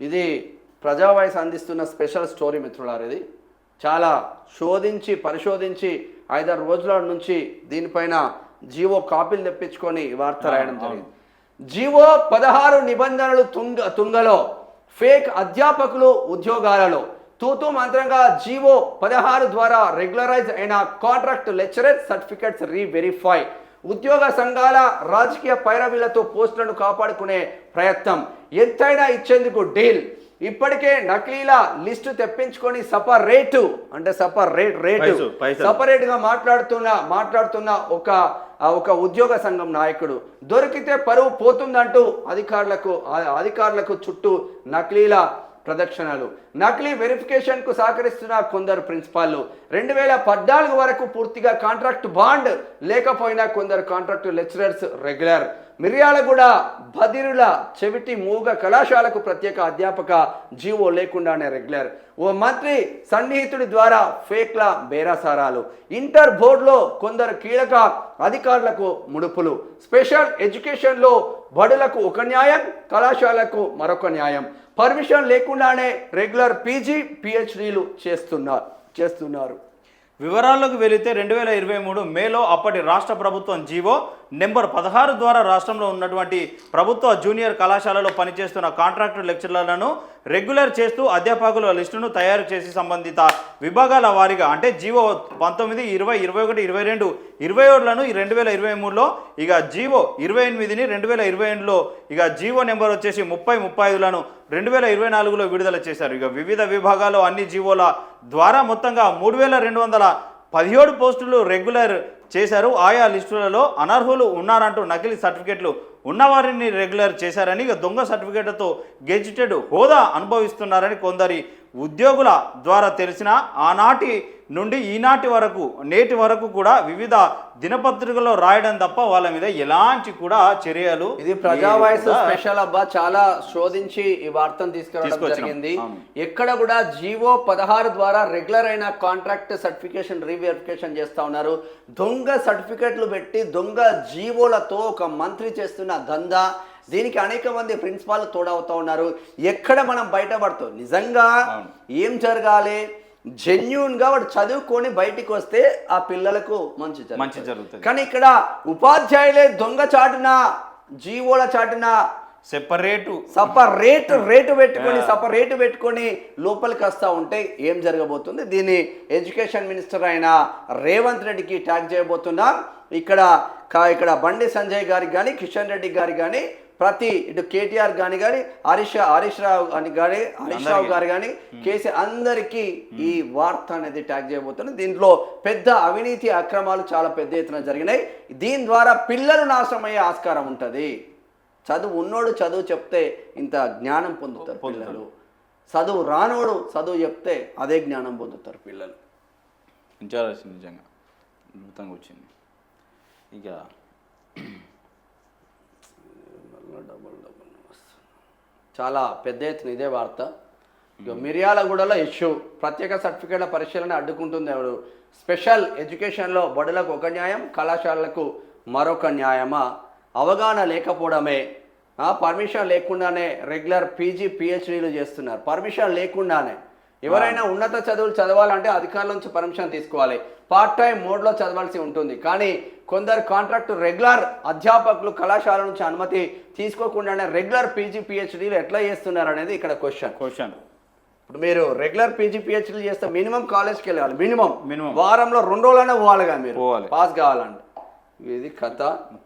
ఇది ప్రజావాయిస్ అందిస్తున్న special story మిత్రులారు ఇది. చాలా శోధించి పరిశోధించి ఐదారు రోజుల నుంచి దీనిపైన జీవో కాపీలు తెప్పించుకొని వార్త రాయడం జరిగింది. జీవో పదహారు నిబంధనలు తుంగ తుంగలో ఫేక్ అధ్యాపకులు ఉద్యోగాలలో తూతూ మంత్రంగా జీవో పదహారు ద్వారా రెగ్యులరైజ్ అయిన కాంట్రాక్ట్ లెక్చరర్ సర్టిఫికెట్స్ రీవెరిఫై ఉద్యోగ సంఘాల రాజకీయ పైరవీలతో పోస్టులను కాపాడుకునే ప్రయత్నం. ఎంతైనా ఇచ్చేందుకు డీల్. ఇప్పటికే నకిలీల లిస్టు తెప్పించుకొని సపరేటు అంటే సపరేట్ రేటు. సపరేట్గా మాట్లాడుతున్న మాట్లాడుతున్న ఒక ఒక ఉద్యోగ సంఘం నాయకుడు. దొరికితే పరువు పోతుందంటూ అధికారులకు అధికారులకు చుట్టూ నకిలీల ప్రదక్షిణలు. నకిలీ వెరిఫికేషన్కు సహకరిస్తున్న కొందరు ప్రిన్సిపాల్లు రెండు వేల పద్నాలుగు వరకు పూర్తిగా కాంట్రాక్ట్ బాండ్ లేకపోయినా కొందరు కాంట్రాక్ట్ లెక్చరర్స్ రెగ్యులర్. మిర్యాలగూడ బదిరుల చెవిటి మూగ కళాశాలకు ప్రత్యేక అధ్యాపక జీవో లేకుండానే రెగ్యులర్. ఓ మంత్రి సన్నిహితుడి ద్వారా ఫేక్ల బేరాసారాలు. ఇంటర్ బోర్డులో కొందరు కీలక అధికారులకు ముడుపులు. స్పెషల్ ఎడ్యుకేషన్లో బడులకు ఒక న్యాయం కళాశాలకు మరొక న్యాయం. పర్మిషన్ లేకుండానే రెగ్యులర్ పీజీ పిహెచ్డీలు చేస్తున్నారు చేస్తున్నారు. వివరాల్లోకి వెళితే రెండు వేల ఇరవై మూడు మేలో అప్పటి రాష్ట్ర ప్రభుత్వం జీవో నెంబర్ పదహారు ద్వారా రాష్ట్రంలో ఉన్నటువంటి ప్రభుత్వ జూనియర్ కళాశాలలో పనిచేస్తున్న కాంట్రాక్టర్ లెక్చరర్లను రెగ్యులర్ చేస్తూ అధ్యాపకుల లిస్టును తయారు చేసి సంబంధిత విభాగాల వారీగా అంటే జీవో పంతొమ్మిది ఇరవై ఇరవై ఒకటి ఇరవై రెండు ఇరవై ఏడులను ఈ రెండు వేల ఇరవై మూడులో ఇక జీవో ఇరవై ఎనిమిదిని రెండు వేల ఇరవై ఎనిమిదిలో ఇక జీవో నెంబర్ వచ్చేసి ముప్పై ముప్పై ఐదులను రెండు వేల ఇరవై నాలుగులో విడుదల చేశారు. ఇక వివిధ విభాగాల్లో అన్ని జీవోల ద్వారా మొత్తంగా మూడు వేల రెండు వందల పదిహేడు పోస్టులు రెగ్యులర్ చేశారు. ఆయా లిస్టులలో అనర్హులు ఉన్నారంటూ నకిలీ సర్టిఫికెట్లు ఉన్నవారిని రెగ్యులర్ చేశారని ఇక దొంగ సర్టిఫికేట్లతో గెజిటెడ్ హోదా అనుభవిస్తున్నారని కొందరి ఉద్యోగుల ద్వారా తెలిసిన ఆనాటి నుండి ఈనాటి వరకు నేటి వరకు కూడా వివిధ దినపత్రికల్లో రాయడం తప్ప వాళ్ళ మీద ఎలాంటి కూడా చర్యలు ఇది ప్రజా వాయిస్ స్పెషల్ అబ్బా చాలా శోధించి ఈ వార్తను తీసుకురావడం. జరిగింది. ఎక్కడ కూడా జీవో పదహారు ద్వారా రెగ్యులర్ అయిన కాంట్రాక్ట్ సర్టిఫికేషన్ రీవెరిఫికేషన్ చేస్తా ఉన్నారు దొంగ సర్టిఫికెట్లు పెట్టి దొంగ జీవోలతో ఒక మంత్రి చేస్తున్న దందా దీనికి అనేక మంది ప్రిన్సిపాల్ తోడవుతా ఉన్నారు ఎక్కడ మనం బయటపడుతాం నిజంగా. ఏం జరగాలి జెన్యున్గా వాడు చదువుకొని బయటికి వస్తే ఆ పిల్లలకు మంచి. మంచి జరుగుతుంది. కానీ ఇక్కడ ఉపాధ్యాయులే దొంగ చాటున జీవోల చాటున సెపరేటు సపరేట్ రేటు పెట్టుకొని సపరేట్ పెట్టుకొని లోపలికి వస్తూ ఉంటే ఏం జరగబోతుంది? దీన్ని ఎడ్యుకేషన్ మినిస్టర్ అయిన రేవంత్ రెడ్డికి ట్యాగ్ చేయబోతున్నాం. ఇక్కడ ఇక్కడ బండి సంజయ్ గారికి కానీ కిషన్ రెడ్డి గారికి కానీ ప్రతి ఇటు కేటీఆర్ గాని కానీ హరీష్ హరీష్ రావు అని కానీ హరీష్ రావు గారు కానీ కేసీ అందరికీ ఈ వార్త అనేది ట్యాగ్ చేయబోతుంది దీంట్లో పెద్ద అవినీతి అక్రమాలు చాలా పెద్ద ఎత్తున జరిగినాయి. దీని ద్వారా పిల్లలు నాశనం అయ్యే ఆస్కారం ఉంటుంది. చదువు ఉన్నోడు చదువు చెప్తే ఇంత జ్ఞానం పొందుతారు. పిల్లలు. చదువు రానోడు చదువు చెప్తే అదే జ్ఞానం పొందుతారు పిల్లలు. నిజంగా. అద్భుతంగా వచ్చింది. ఇక చాలా పెద్ద ఎత్తున ఇదే వార్త. మిర్యాలగూడలో ఇష్యూ ప్రత్యేక సర్టిఫికేట్ల పరిశీలన అడ్డుకుంటుంది ఎవరు? స్పెషల్ ఎడ్యుకేషన్లో బడులకు ఒక న్యాయం కళాశాలలకు మరొక న్యాయమా? అవగాహన లేకపోవడమే. ఆ, పర్మిషన్ లేకుండానే రెగ్యులర్ పీజీ పిహెచ్డీలు చేస్తున్నారు. పర్మిషన్ లేకుండానే. ఎవరైనా ఉన్నత చదువులు చదవాలంటే అధికారుల నుంచి పర్మిషన్ తీసుకోవాలి. పార్ట్ టైం మోడ్లో చదవాల్సి ఉంటుంది. కానీ కొందరు కాంట్రాక్ట్ రెగ్యులర్ అధ్యాపకులు కళాశాల నుంచి అనుమతి తీసుకోకుండానే రెగ్యులర్ పీజీ పిహెచ్డీలు ఎట్లా చేస్తున్నారు అనేది ఇక్కడ క్వశ్చన్. క్వశ్చన్. ఇప్పుడు మీరు రెగ్యులర్ పీజీ పిహెచ్డీ చేస్తే మినిమం కాలేజ్కి వెళ్ళాలి. మినిమం. Minimum. వారంలో రెండు రోజులైనా పోవాలి కదా మీరు. పోవాలి. పాస్ కావాలంటే. ఇది కథ.